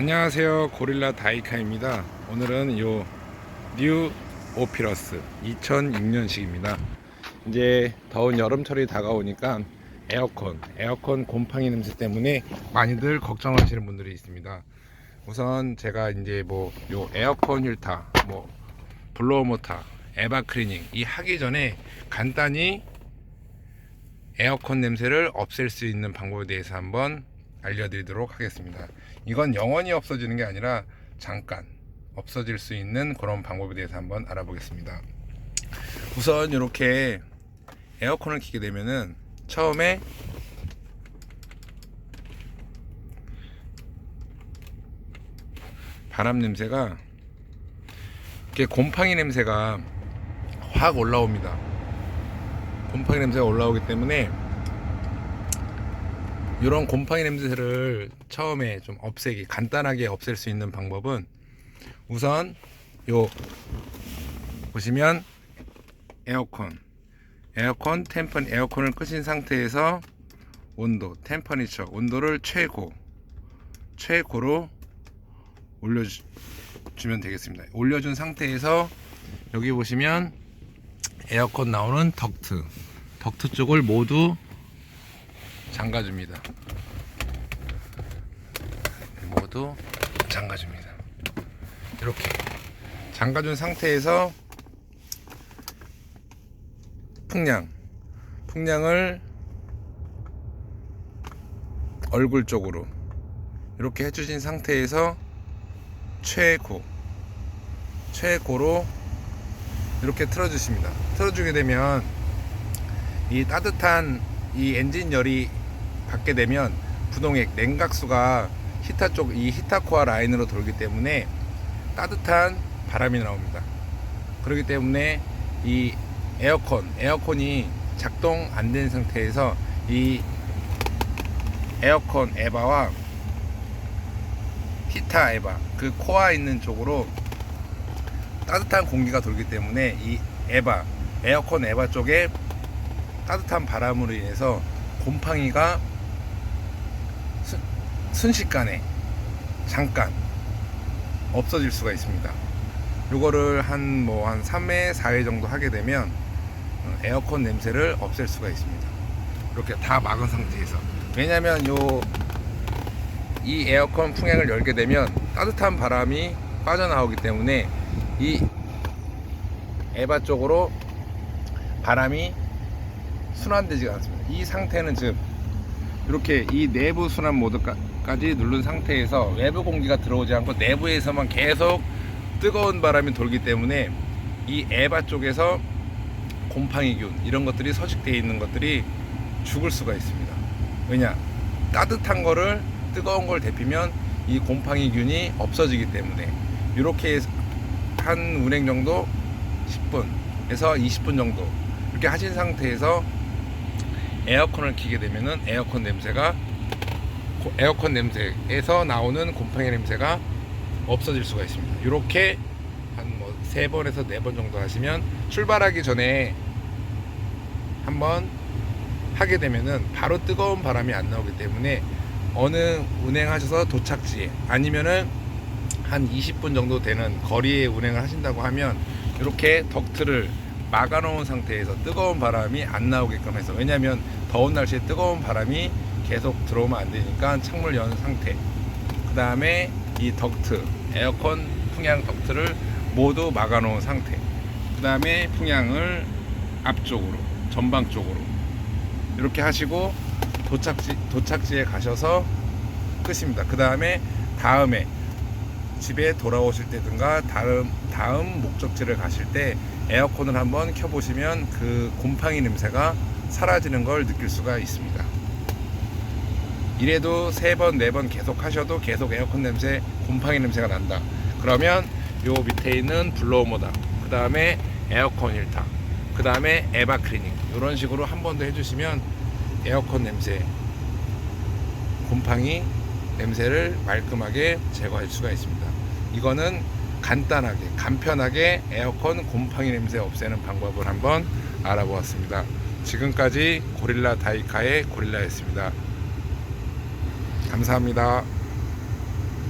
안녕하세요. 고릴라 다이카입니다. 오늘은 요 뉴 오피러스 2006년식입니다. 이제 더운 여름철이 다가오니까 에어컨 에어컨 곰팡이 냄새 때문에 많이들 걱정하시는 분들이 있습니다. 우선 제가 이제 뭐 요 에어컨 힐타 뭐 블로어 모터 에바 클리닝 이 하기 전에 간단히 에어컨 냄새를 없앨 수 있는 방법에 대해서 한번 알려드리도록 하겠습니다. 이건 영원히 없어지는 게 아니라 잠깐 없어질 수 있는 그런 방법에 대해서 한번 알아보겠습니다. 우선 이렇게 에어컨을 키게 되면은 처음에 바람 냄새가 이렇게 곰팡이 냄새가 확 올라옵니다. 곰팡이 냄새가 올라오기 때문에 이런 곰팡이 냄새를 처음에 좀 없애기 간단하게 없앨 수 있는 방법은 우선 요 보시면 에어컨. 에어컨 템퍼 에어컨을 끄신 상태에서 온도 템퍼니처 온도를 최고 최고로 올려주면 되겠습니다. 올려준 상태에서 여기 보시면 에어컨 나오는 덕트. 덕트 쪽을 모두 잠가줍니다. 모두 잠가줍니다. 이렇게 잠가준 상태에서 풍량, 풍량을 얼굴 쪽으로 이렇게 해주신 상태에서 최고, 최고로 이렇게 틀어주십니다. 틀어주게 되면 이 따뜻한 이 엔진 열이 받게 되면 부동액 냉각수가 히타 쪽 이 히타 코어 라인으로 돌기 때문에 따뜻한 바람이 나옵니다. 그렇기 때문에 이 에어컨 에어컨이 작동 안 된 상태에서 이 에어컨 에바와 히타 에바 그 코어 있는 쪽으로 따뜻한 공기가 돌기 때문에 이 에바 에어컨 에바 쪽에 따뜻한 바람으로 인해서 곰팡이가 순, 순식간에 잠깐 없어질 수가 있습니다. 요거를 한 뭐한 3회, 4회 정도 하게 되면 어, 에어컨 냄새를 없앨 수가 있습니다. 이렇게 다 막은 상태에서. 왜냐면 요 이 에어컨 풍향을 열게 되면 따뜻한 바람이 빠져나오기 때문에 이 에바 쪽으로 바람이 순환되지가 않습니다. 이 상태는 즉 이렇게 이 내부 순환 모드까지 누른 상태에서 외부 공기가 들어오지 않고 내부에서만 계속 뜨거운 바람이 돌기 때문에 이 에바 쪽에서 곰팡이균 이런 것들이 서식되어 있는 것들이 죽을 수가 있습니다. 왜냐 따뜻한 거를 뜨거운 걸 데피면 이 곰팡이균이 없어지기 때문에 이렇게 한 운행 정도 10분에서 20분 정도 이렇게 하신 상태에서 에어컨을 키게 되면은 에어컨 냄새가 고- 에어컨 냄새에서 나오는 곰팡이 냄새가 없어질 수가 있습니다. 이렇게 한 뭐 세 번에서 네 번 정도 하시면 출발하기 전에 한번 하게 되면은 바로 뜨거운 바람이 안 나오기 때문에 어느 운행하셔서 도착지에 아니면은 한 20분 정도 되는 거리에 운행을 하신다고 하면 이렇게 덕트를 막아놓은 상태에서 뜨거운 바람이 안 나오게끔 해서 왜냐하면 더운 날씨에 뜨거운 바람이 계속 들어오면 안 되니까 창문을 연 상태. 그 다음에 이 덕트 에어컨 풍향 덕트를 모두 막아놓은 상태. 그 다음에 풍향을 앞쪽으로 전방 쪽으로 이렇게 하시고 도착지 도착지에 가셔서 끄십니다. 그 다음에 다음에 집에 돌아오실 때든가 다음 다음 목적지를 가실 때 에어컨을 한번 켜보시면 그 곰팡이 냄새가 사라지는 걸 느낄 수가 있습니다. 이래도 세 번, 네 번 계속 하셔도 계속 에어컨 냄새, 곰팡이 냄새가 난다. 그러면 요 밑에 있는 블로우 모다, 그 다음에 에어컨 힐타, 그 다음에 에바 클리닝 이런 식으로 한 번 더 해주시면 에어컨 냄새, 곰팡이 냄새를 말끔하게 제거할 수가 있습니다. 이거는 간단하게, 간편하게 에어컨 곰팡이 냄새 없애는 방법을 한번 알아보았습니다. 지금까지 고릴라 다이카의 고릴라였습니다. 감사합니다.